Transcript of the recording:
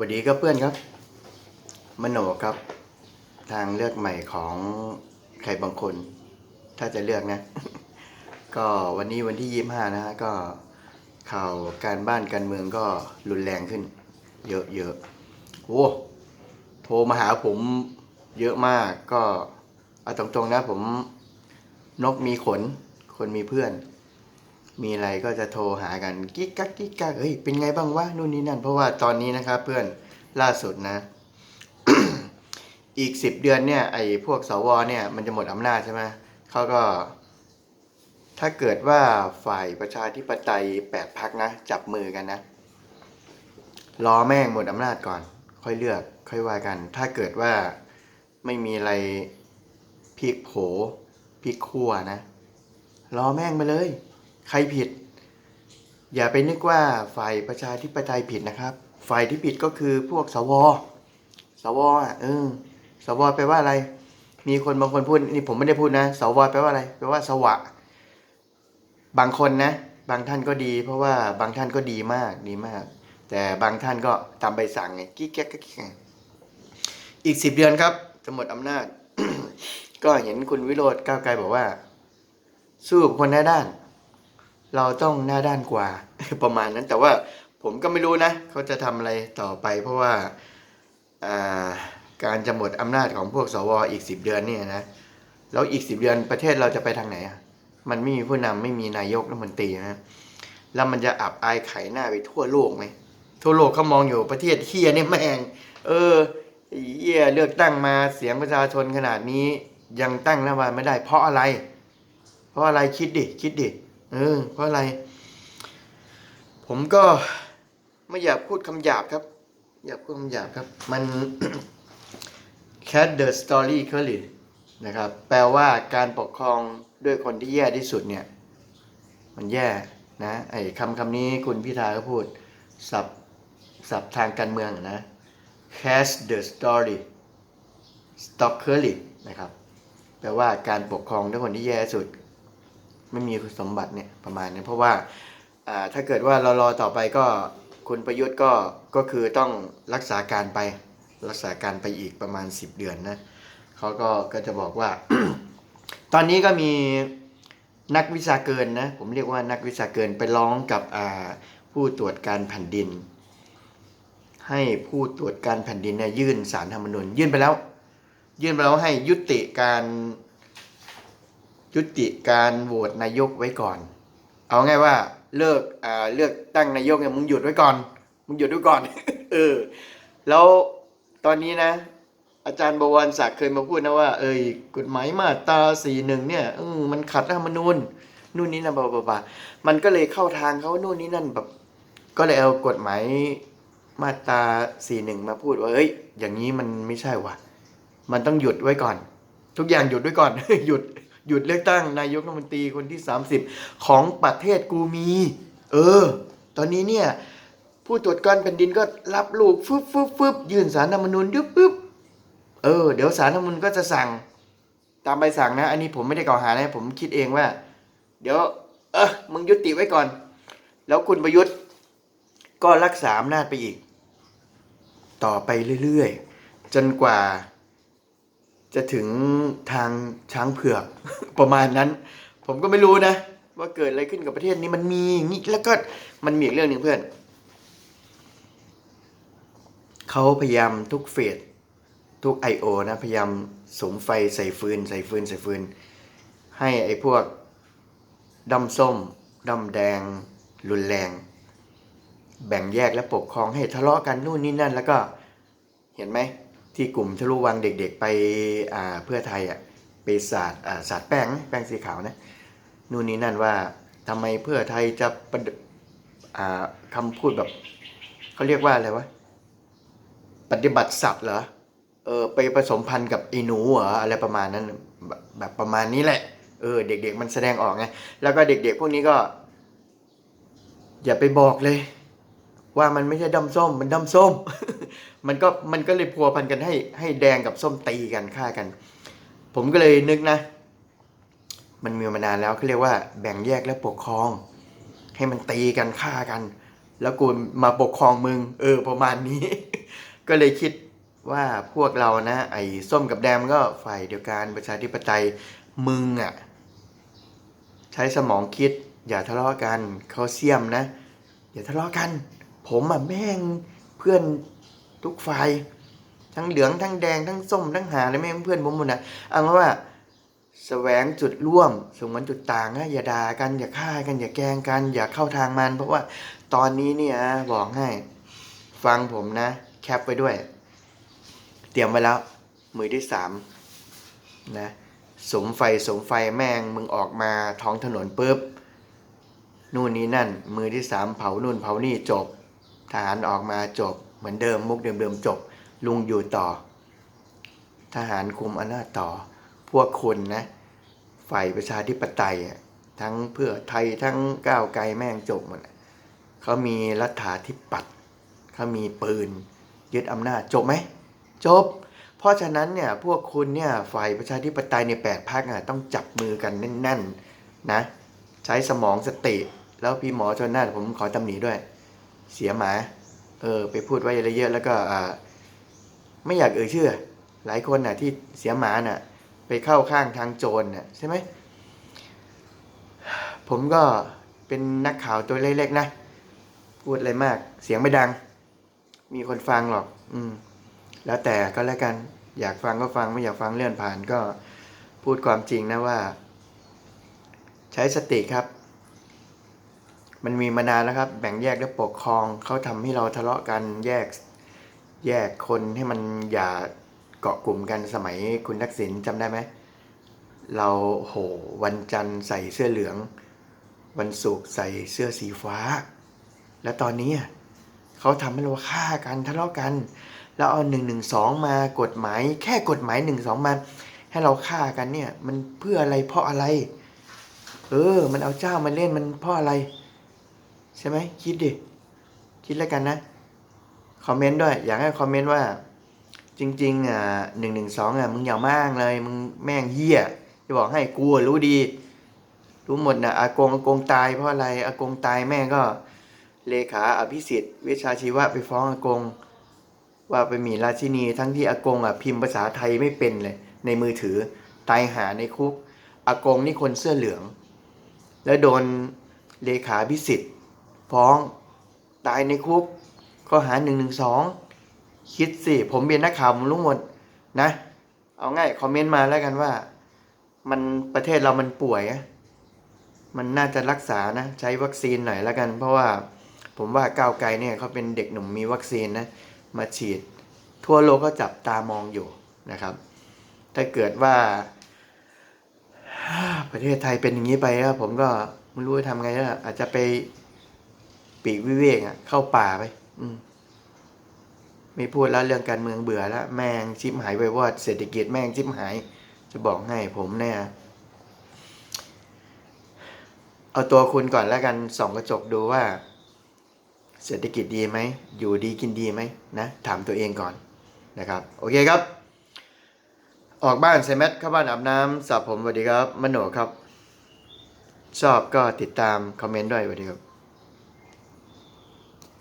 สวัสดีครับเพื่อนครับ มโนครับ ทางเลือกใหม่ของใครบางคน ถ้าจะเลือกนะ ก็วันนี้วันที่ยี่ห้านะฮะก็ข่าวการบ้านการเมืองก็รุนแรงขึ้น เยอะเยอะโอ้โทรมาหาผมเยอะมากก็เอาตรงๆนะผมนกมีขน คนมีเพื่อน มีอะไรก็จะโทรหากันกิ๊กกักกิ๊กกักเฮ้ยเป็นไงบ้างวะนู่นนี่นั่น เพราะว่าตอนนี้นะครับเพื่อนล่าสุดนะ อีกสิบเดือนเนี่ยไอ้พวกสวเนี่ยมันจะหมดอำนาจใช่ไหมเขาก็ ถ้าเกิดว่าฝ่ายประชาธิปไตยแปดพักนะ จับมือกันนะรอแม่งหมดอำนาจก่อน ค่อยเลือกค่อยว่ากัน ถ้าเกิดว่าไม่มีอะไรพลิกโผพลิกขั้วนะ รอแม่งไปเลย ใครผิด อย่าไปนึกว่าฝ่ายประชาธิปไตยผิดนะครับ ฝ่ายที่ผิดก็คือพวกสว สวอะเออสวแปลว่าอะไร มีคนบางคนพูดนี่ผมไม่ได้พูดนะ สวแปลว่าอะไรแปลว่าสวะ บางคนนะ บางท่านก็ดี เพราะว่าบางท่านก็ดีมากดีมาก แต่บางท่านก็ตามใบสั่งไงกิ๊กแก๊กกิ๊กแก๊กอีกสิบเดือนครับจะหมดอำนาจ ก็เห็นคุณวิโรธก้าวไกลบอกว่า สู้กับคนหน้าด้าน เราต้องหน้าด้านกว่าประมาณนั้น แต่ว่าผมก็ไม่รู้นะ เขาจะทำอะไรต่อไป เพราะว่าการจะหมดอำนาจของพวกสวอีกสิบเดือนเนี่ยนะแล้วอีกสิบเดือนประเทศเราจะไปทางไหนมันไม่มีผู้นำไม่มีนายกรัฐมนตรีนะแล้วมันจะอับอายไขหน้าไปทั่วโลกไหมทั่วโลกเขามองอยู่ประเทศเฮียเนี่ยแม่ง เออเฮียเลือกตั้งมาเสียงประชาชนขนาดนี้ยังตั้งรัฐบาลไม่ได้ เพราะอะไร เพราะอะไรคิดดิคิดดิ เออ เพราะอะไร ผมก็ไม่อยากพูดคำหยาบครับ อยากพูดคำหยาบครับ มัน cat the story c l y นะครับ แปลว่าการปกครองด้วยคนที่แย่ที่สุดเนี่ย มันแย่นะไอ้คำคำนี้คุณพิธาก็พูดสับสับทางการเมืองนะ cast the story stop curly นะครับ แปลว่าการปกครองด้วยคนที่แย่สุด ไม่มีคุณสมบัติเนี่ยประมาณนี้เพราะว่าถ้าเกิดว่าเรารอต่อไปก็คุณประยุทธ์ก็ก็คือต้องรักษาการไปรักษาการไปอีกประมาณ 10 เดือนนะเขาก็ก็จะบอกว่า ตอนนี้ก็มีนักวิชาเกินนะผมเรียกว่านักวิชาเกินไปร้องกับผู้ตรวจการแผ่นดิน ให้ผู้ตรวจการแผ่นดินเนี่ยยื่นสารธรรมนูญยื่นไปแล้ว ยื่นไปแล้วให้ยุติการ ยุติการโหวตนายกไว้ก่อน เอาง่ายว่าเลิกอ่าเลือกตั้งนายกเนี่ยมึงหยุดไว้ก่อน มึงหยุดไว้ก่อน เออ แล้วตอนนี้นะ อาจารย์บวรศักดิ์เคยมาพูดนะว่า เอ้ยกฎหมายมาตราสี่หนึ่งเนี่ยออมันขัดรัฐธรรมนูญนู่นนี่นะบาบาบามันก็เลยเข้าทางเขานู่นนี่นั่นแบบ ก็เลยเอากฎหมายมาตราสี่หนึ่งมาพูดว่าเอ้ย อย่างนี้มันไม่ใช่ว่ะ มันต้องหยุดไว้ก่อน ทุกอย่างหยุดไว้ก่อน หยุด หยุดเลือกตั้งนายกรัฐมนตรีคนที่ 30 ของประเทศกูมี เออ ตอนนี้เนี่ย ผู้ตรวจการแผ่นดินก็รับลูกฟึบฟึบฟึบยื่นสารธรรมนูญยุบปึ๊บเออ เดี๋ยวสารธรรมนูญก็จะสั่ง ตามใบสั่งนะ อันนี้ผมไม่ได้กล่าวหานะ ผมคิดเองว่า เดี๋ยว เออมึงยุติไว้ก่อน แล้วคุณประยุทธ์ ก็รักษาอำนาจไปอีก ต่อไปเรื่อยๆ จนกว่า จะถึงทางช้างเผือก ประมาณนั้น ผมก็ไม่รู้นะ ว่าเกิดอะไรขึ้นกับประเทศนี้มันมีอย่างนี้แล้วก็มันมีอีกเรื่องหนึ่งเพื่อนเขาพยายามทุกเฟสทุก I.O. นะ พยายามสมไฟใส่ฟืน ใส่ฟืน ใส่ฟืน ให้ไอ้พวกดำส้มดำแดง รุนแรง แบ่งแยกและปกครองให้ทะเลาะกันนู่นนี่นั่น แล้วก็เห็นไหม ที่กลุ่มทะลุวังเด็กๆไปเพื่อไทยอะไปศาสาดอ่าสาดแป้งแป้งสีขาวนะนู่นนี่นั่นว่าทำไมเพื่อไทยจะประดอ่าคำพูดแบบเขาเรียกว่าอะไรวะปฏิบัติสัตว์เหรอเออไปผสมพันธุ์กับไอ้หนูเหรออะไรประมาณนั้นแบบแบประมาณนี้แหละเออเด็ก ๆ มันแสดงออกไงแล้วก็เด็ก ๆ พวกนี้ก็ อย่าไปบอกเลย ว่ามันไม่ใช่ดำส้มมันดำส้ม มันก็มันก็เลยพัวพันกันให้ให้แดงกับส้มตีกันฆ่ากัน ผมก็เลยนึกนะ มันมีมานานแล้วเขาเรียกว่าแบ่งแยกและปกครอง ให้มันตีกันฆ่ากัน แล้วกูมาปกครองมึง เออประมาณนี้ ก็เลยคิดว่าพวกเรานะ ไอ้ส้มกับแดงก็ฝ่ายเดียวกันประชาธิปไตยมึงอะ่ะ ใช้สมองคิด อย่าทะเลาะกันเขาเสียมนะ อย่าทะเลาะกัน ผมอะแม่งเพื่อน ทุกฝ่ายทั้งเหลืองทั้งแดงทั้งส้มทั้งหาเลยแม่เพื่อนผมหมดนะเอาเป็นว่าแสวงจุดร่วมสมวนจุดต่างนะอย่าด่ากันอย่าฆ่ากันอย่าแกล้งกัน อย่าเข้าทางมัน เพราะว่าตอนนี้เนี่ยบอกให้ฟังผมนะ แคปไว้ด้วย เตรียมไว้แล้ว มือที่สามนะสมไฟสมไฟแม่งมึงออกมาท้องถนนปุ๊บนู่นนี่นั่น มือที่สามเผานู่นเผานี่จบทหารออกมาจบ เหมือนเดิมมุกเดิมๆจบ ลุงอยู่ต่อ ทหารคุมอำนาจต่อ พวกคุณนะ ฝ่ายประชาธิปไตยอะทั้งเพื่อไทยทั้งก้าวไกลแม่งจบหมดอะเขามีรัฐาธิปัตย์เขามีปืน ยึดอำนาจจบไหมจบ เพราะฉะนั้นเนี่ยพวกคุณเนี่ยฝ่ายประชาธิปไตยในแปดพักอะต้องจับมือกันแน่นๆนะใช้สมองสติ แล้วพี่หมอชนน่านผมขอตำหนิด้วย เสียหมา เออไปพูดไว้เยอะๆแล้วก็อ่าไม่อยากเอ่ยชื่อ หลายคนน่ะที่เสียหมาน่ะ ไปเข้าข้างทางโจรน่ะใช่ไหมผมก็เป็นนักข่าวตัวเล็กๆนะ พูดอะไรมาก เสียงไม่ดัง มีคนฟังหรอก อืม แล้วแต่ก็แล้วกัน อยากฟังก็ฟังไม่อยากฟังเลื่อนผ่านก็พูดความจริงนะว่า ใช้สติครับ มันมีมานานแล้วครับ แบ่งแยกและปกครองเขาทำให้เราทะเลาะกันแยกแยกคนให้มันอย่าเกาะกลุ่มกันสมัยคุณทักษิณจำได้ไหมเราโหวันจันทร์ใส่เสื้อเหลือง วันศุกร์ใส่เสื้อสีฟ้า แล้วตอนนี้เขาทำให้เราฆ่ากันทะเลาะกัน แล้วเอาหนึ่งหนึ่งสองมากฎหมาย แค่กฎหมายหนึ่งสองมาให้เราฆ่ากันเนี่ย มันเพื่ออะไรเพราะอะไร เออ มันเอาเจ้ามาเล่นมันเพราะอะไร ใช่ไหมคิดดิ คิดแล้วกันนะ คอมเมนต์ด้วย อยากให้คอมเมนต์ว่า จริงๆอะหนึ่งหนึ่งสองอะมึงอย่ามากเลย มึงแม่งเหี้ยจะบอกให้กูอะรู้ดี รู้หมดนะอากงอากงตายเพราะอะไรอากงตายแม่ก็เลขาอภิสิทธิ์วิชาชีวะไปฟ้องอากง ว่าไปหมีราชินีทั้งที่อากงอะพิมพ์ภาษาไทยไม่เป็นเลย ในมือถือตายหาในคุกอากงนี่คนเสื้อเหลือง แล้วโดนเลขาอภิสิทธิ์ ฟ้อง ตายในคุกข้อหาหนึ่งหนึ่งสองคิดสิผมเป็นนักข่าวผมรู้หมดนะ เอาง่ายคอมเมนต์มาแล้วกันว่า มันประเทศเรามันป่วยมันน่าจะรักษานะ ใช้วัคซีนหน่อยแล้วกัน เพราะว่าผมว่าก้าวไกลเนี่ยเขาเป็นเด็กหนุ่มมีวัคซีนนะมาฉีด ทั่วโลกก็จับตามองอยู่นะครับ ถ้าเกิดว่า ประเทศไทยเป็นอย่างนี้ไปอะผมก็ไม่รู้จะทำไงแล้วอาจจะไป ปีกวิเวกอะเข้าป่าไป อืมไม่พูดแล้วเรื่องการเมืองเบื่อแล้วแม่งชิบหายไปวอดเศรษฐกิจแม่งชิบหาย จะบอกให้ผมเนี่ย เอาตัวคุณก่อนแล้วกันส่องกระจกดูว่า เศรษฐกิจดีไหม อยู่ดีกินดีไหมนะถามตัวเองก่อนนะครับ โอเคครับ ออกบ้านใส่แมสเข้าบ้านอาบน้ำสระผมสวัสดีครับมโนครับ ชอบก็ติดตาม คอมเมนต์ด้วยสวัสดีครับ